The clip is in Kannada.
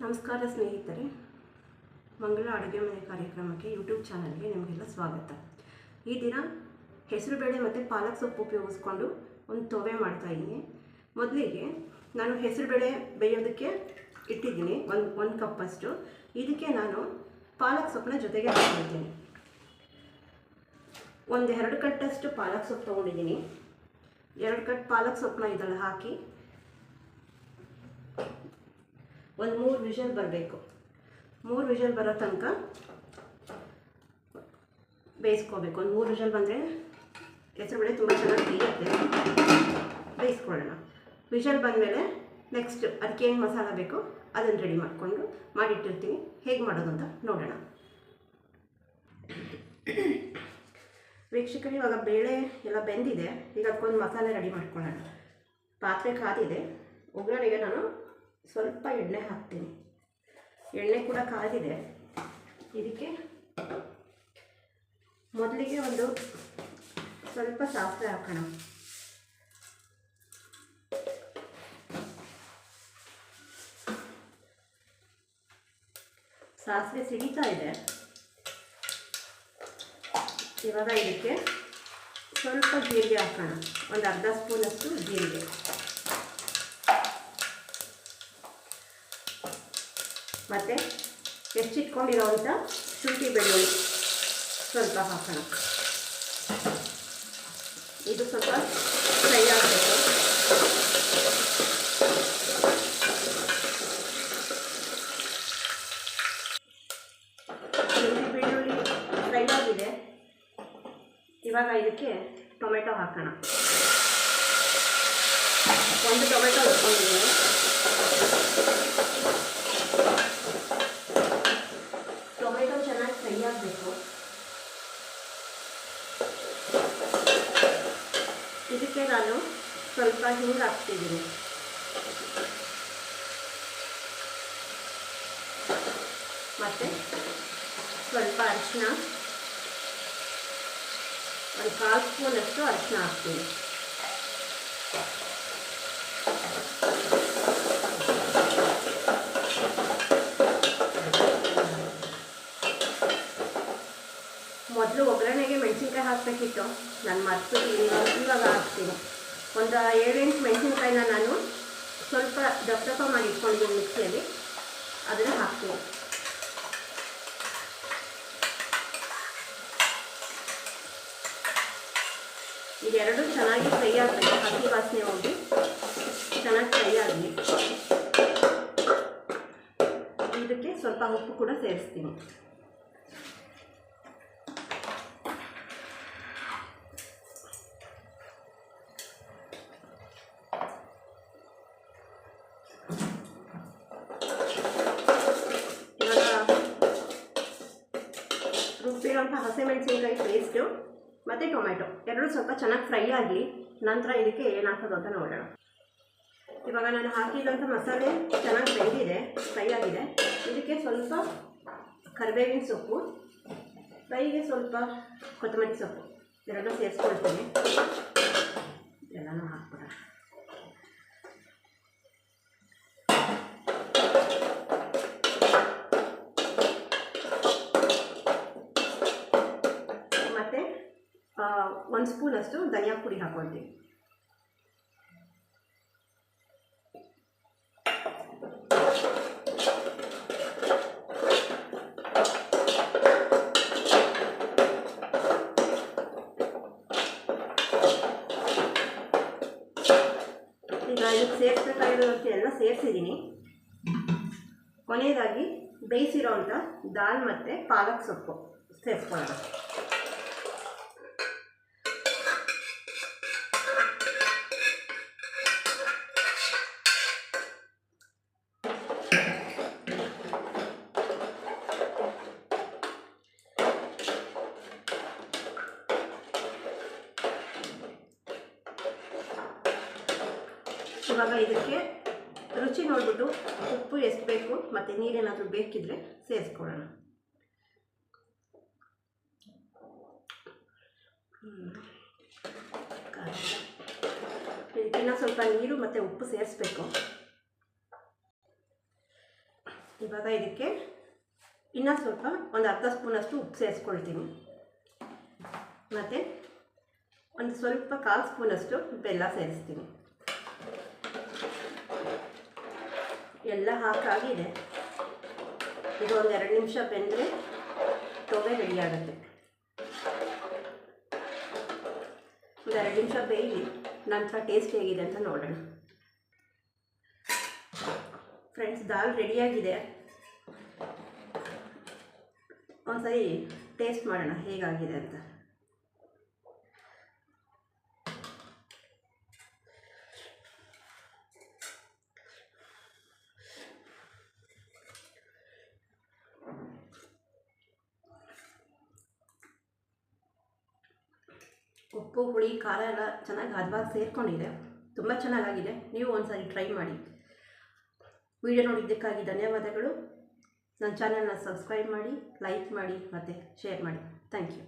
ನಮಸ್ಕಾರ ಸ್ನೇಹಿತರೆ. ಮಂಗಳ ಅಡುಗೆ ಮನೆ ಕಾರ್ಯಕ್ರಮಕ್ಕೆ ಯೂಟ್ಯೂಬ್ ಚಾನಲ್ಗೆ ನಿಮಗೆಲ್ಲ ಸ್ವಾಗತ. ಈ ದಿನ ಹೆಸರುಬೇಳೆ ಮತ್ತು ಪಾಲಕ್ ಸೊಪ್ಪು ಉಪಯೋಗಿಸ್ಕೊಂಡು ಒಂದು ತೊವೆ ಮಾಡ್ತಾಯಿದ್ದೀನಿ ಮೊದಲಿಗೆ ನಾನು ಹೆಸರುಬೇಳೆ ಬೇಯೋದಕ್ಕೆ ಇಟ್ಟಿದ್ದೀನಿ ಒಂದು ಒಂದು ಕಪ್ಪಷ್ಟು ಇದಕ್ಕೆ ನಾನು ಪಾಲಕ್ ಸೊಪ್ಪನ್ನ ಜೊತೆಗೆ ಹಾಕ್ಕೊಳ್ತೀನಿ ಒಂದು ಎರಡು ಕಟ್ಟಷ್ಟು ಪಾಲಕ್ ಸೊಪ್ಪು ತೊಗೊಂಡಿದ್ದೀನಿ. ಎರಡು ಕಟ್ ಪಾಲಕ್ ಸೊಪ್ಪನ್ನ ಇದರಲ್ಲಿ ಹಾಕಿ ಒಂದು ಮೂರು ವಿಷಲ್ ಬರಬೇಕು. ಮೂರು ವಿಷಲ್ ಬರೋ ತನಕ ಬೇಯಿಸ್ಕೋಬೇಕು. ಒಂದು ಮೂರು ವಿಷಲ್ ಬಂದರೆ ಹೆಸರುಬೇಳೆ ತುಂಬ ಚೆನ್ನಾಗಿ ಬೇಯುತ್ತೆ ಬೇಯಿಸ್ಕೊಳ್ಳೋಣ. ವಿಷಲ್ ಬಂದಮೇಲೆ ನೆಕ್ಸ್ಟ್ ಅದಕ್ಕೆ ಏನು ಮಸಾಲ ಬೇಕೋ? ಅದನ್ನು ರೆಡಿ ಮಾಡಿಕೊಂಡು ಮಾಡಿಟ್ಟಿರ್ತೀನಿ. ಹೇಗೆ ಮಾಡೋದು ಅಂತ ನೋಡೋಣ. ವೀಕ್ಷಕರು, ಇವಾಗ ಬೇಳೆ ಎಲ್ಲ ಬೆಂದಿದೆ. ಈಗ ಅದಕ್ಕೊಂದು ಮಸಾಲೆ ರೆಡಿ ಮಾಡ್ಕೊಳ್ಳೋಣ. ಪಾತ್ರೆ ಕಾದಿದೆ ಒಗ್ಗರಣೆಗೆ ನಾನು ಸ್ವಲ್ಪ ಎಣ್ಣೆ ಹಾಕ್ತೀನಿ. ಎಣ್ಣೆ ಕೂಡ ಕಾದಿದೆ. ಇದಕ್ಕೆ ಮೊದಲಿಗೆ ಒಂದು ಸ್ವಲ್ಪ ಸಾಸಿವೆ ಹಾಕೋಣ. ಸಾಸಿವೆ ಸಿಡಿತಾ ಇದೆ. ಇವಾಗ ಇದಕ್ಕೆ ಸ್ವಲ್ಪ ಜೀರಿಗೆ ಹಾಕೋಣ. ಒಂದು ಅರ್ಧ ಸ್ಪೂನಷ್ಟು ಜೀರಿಗೆ. ಮತ್ತು ಹೆಚ್ಚಿಟ್ಕೊಂಡಿರೋವಂಥ ಶುಂಠಿ ಬೆಳ್ಳುಳ್ಳಿ ಸ್ವಲ್ಪ ಹಾಕೋಣ. ಇದು ಸ್ವಲ್ಪ ಫ್ರೈ ಆಗಬೇಕು. ಶುಂಠಿ ಬೆಳ್ಳುಳ್ಳಿ ಫ್ರೈ ಆಗಿದೆ. ಇವಾಗ ಇದಕ್ಕೆ ಟೊಮೆಟೊ ಹಾಕೋಣ. ಒಂದು ಟೊಮೆಟೊ ಹಾಕ್ಕೊಂಡಿದ್ದೀನಿ ಟೊಮೆಟೊ ಚೆನ್ನಾಗಿ ಫ್ರೈ ಆಗಬೇಕು ಇದಕ್ಕೆ ನಾನು ಸ್ವಲ್ಪ ಹಿಂಗೆ ಹಾಕ್ತಿದ್ದೀನಿ ಮತ್ತು ಸ್ವಲ್ಪ ಅರಿಶಿನ ಒಂದು ಕಾಲು ಸ್ಪೂನಷ್ಟು ಅರಿಶಿನ ಹಾಕ್ತೀನಿ ಮೊದಲು ಒಗ್ಗರಣೆಗೆ ಮೆಣಸಿನ್ಕಾಯಿ ಹಾಕಬೇಕಿತ್ತು ನಾನು ಮರ್ತು ಇವಾಗ ಇವಾಗ ಹಾಕ್ತೀನಿ ಒಂದು ಏಳೆಂಟು ಮೆಣಸಿನ್ಕಾಯಿನ ನಾನು ಸ್ವಲ್ಪ ದಪ್ಪ ದಪ್ಪ ಮಾಡಿ ಇಟ್ಕೊಂಡಿದ್ದೀನಿ ಮಿಕ್ಸಿಯಲ್ಲಿ ಅದನ್ನು ಹಾಕ್ತೀನಿ ಇದೆರಡು ಚೆನ್ನಾಗಿ ಫ್ರೈ ಆಗಬೇಕು ಹಸಿ ವಾಸನೆ ಹೋಗಿ ಚೆನ್ನಾಗಿ ಫ್ರೈ ಆಗಲಿ ಇದಕ್ಕೆ ಸ್ವಲ್ಪ ಉಪ್ಪು ಕೂಡ ಸೇರಿಸ್ತೀನಿ ರುಬ್ಬಿರೋಂಥ ಹಸಿಮೆಣಸಿನ್ಕಾಯಿ ಪೇಸ್ಟು ಮತ್ತು ಟೊಮೆಟೊ ಎರಡು ಸ್ವಲ್ಪ ಚೆನ್ನಾಗಿ ಫ್ರೈ ಆಗಲಿ, ನಂತರ ಇದಕ್ಕೆ ಏನು ಹಾಕೋದು ಅಂತ ನೋಡೋಣ. ಇವಾಗ ನಾನು ಹಾಕಿದಂಥ ಮಸಾಲೆ ಚೆನ್ನಾಗಿ ಬೆಂದಿದೆ ಫ್ರೈ ಆಗಿದೆ. ಇದಕ್ಕೆ ಸ್ವಲ್ಪ ಕರಿಬೇವಿನ ಸೊಪ್ಪು ಫ್ರೈಗೆ ಸ್ವಲ್ಪ ಕೊತ್ತಂಬರಿ ಸೊಪ್ಪು. ಎರಡೂ ಸೇರಿಸ್ಕೊಳ್ತೀನಿ. ಒಂದು ಸ್ಪೂನಷ್ಟು ಧನಿಯಾ ಪುಡಿ ಹಾಕೊಳ್ತೀನಿ ಈಗ ಇದಕ್ಕೆ ಸೇರಿಸ್ಬೇಕಾಗಿರೋದಕ್ಕೆ ಎಲ್ಲ ಸೇರಿಸಿದ್ದೀನಿ. ಕೊನೆಯದಾಗಿ ಬೇಯಿಸಿರೋಂಥ ದಾಲ್ ಮತ್ತು ಪಾಲಕ್ ಸೊಪ್ಪು ಸೇರಿಸ್ಕೊಳ್ಳೋಣ ಇವಾಗ ಇದಕ್ಕೆ ರುಚಿ ನೋಡಿಬಿಟ್ಟು ಉಪ್ಪು ಎಷ್ಟು ಬೇಕು, ಮತ್ತು ನೀರೇನಾದರೂ ಬೇಕಿದ್ರೆ ಸೇರಿಸ್ಕೊಳ್ಳೋಣ. ಇದಕ್ಕಿನ್ನ ಸ್ವಲ್ಪ ನೀರು ಮತ್ತು ಉಪ್ಪು ಸೇರಿಸ್ಬೇಕು. ಇವಾಗ ಇದಕ್ಕೆ ಇನ್ನೂ ಸ್ವಲ್ಪ ಒಂದು ಅರ್ಧ ಸ್ಪೂನಷ್ಟು ಉಪ್ಪು ಸೇರಿಸ್ಕೊಳ್ತೀನಿ. ಮತ್ತು ಒಂದು ಸ್ವಲ್ಪ ಕಾಲು ಸ್ಪೂನಷ್ಟು ಬೆಲ್ಲ ಸೇರಿಸ್ತೀನಿ. ಎಲ್ಲ ಹಾಕಾಗಿದೆ. ಇದು ಒಂದು ಎರಡು ನಿಮಿಷ ಬೆಂದರೆ ತೊಗೆ ರೆಡಿ ಆಗುತ್ತೆ. ಒಂದು ಎರಡು ನಿಮಿಷ ಬೇಯಿ ನಂತರ ಟೇಸ್ಟ್ ಹೇಗಿದೆ ಅಂತ ನೋಡೋಣ. ಫ್ರೆಂಡ್ಸ್ ದಾಲ್ ರೆಡಿಯಾಗಿದೆ ಒಂದ್ಸರಿ ಟೇಸ್ಟ್ ಮಾಡೋಣ, ಹೇಗಾಗಿದೆ ಅಂತ. ಉಪ್ಪು, ಹುಳಿ, ಖಾರ ಎಲ್ಲ ಚೆನ್ನಾಗಿ ಹದವಾಗಿ ಸೇರಿಕೊಂಡಿದೆ. ತುಂಬ ಚೆನ್ನಾಗಾಗಿದೆ. ನೀವು ಒಂದ್ಸರಿ ಟ್ರೈ ಮಾಡಿ. ವಿಡಿಯೋ ನೋಡಿದ್ದಕ್ಕಾಗಿ ಧನ್ಯವಾದಗಳು. ನನ್ನ ಚಾನಲ್ನ ಸಬ್ಸ್ಕ್ರೈಬ್ ಮಾಡಿ ಲೈಕ್ ಮಾಡಿ ಮತ್ತು ಶೇರ್ ಮಾಡಿ. Thank you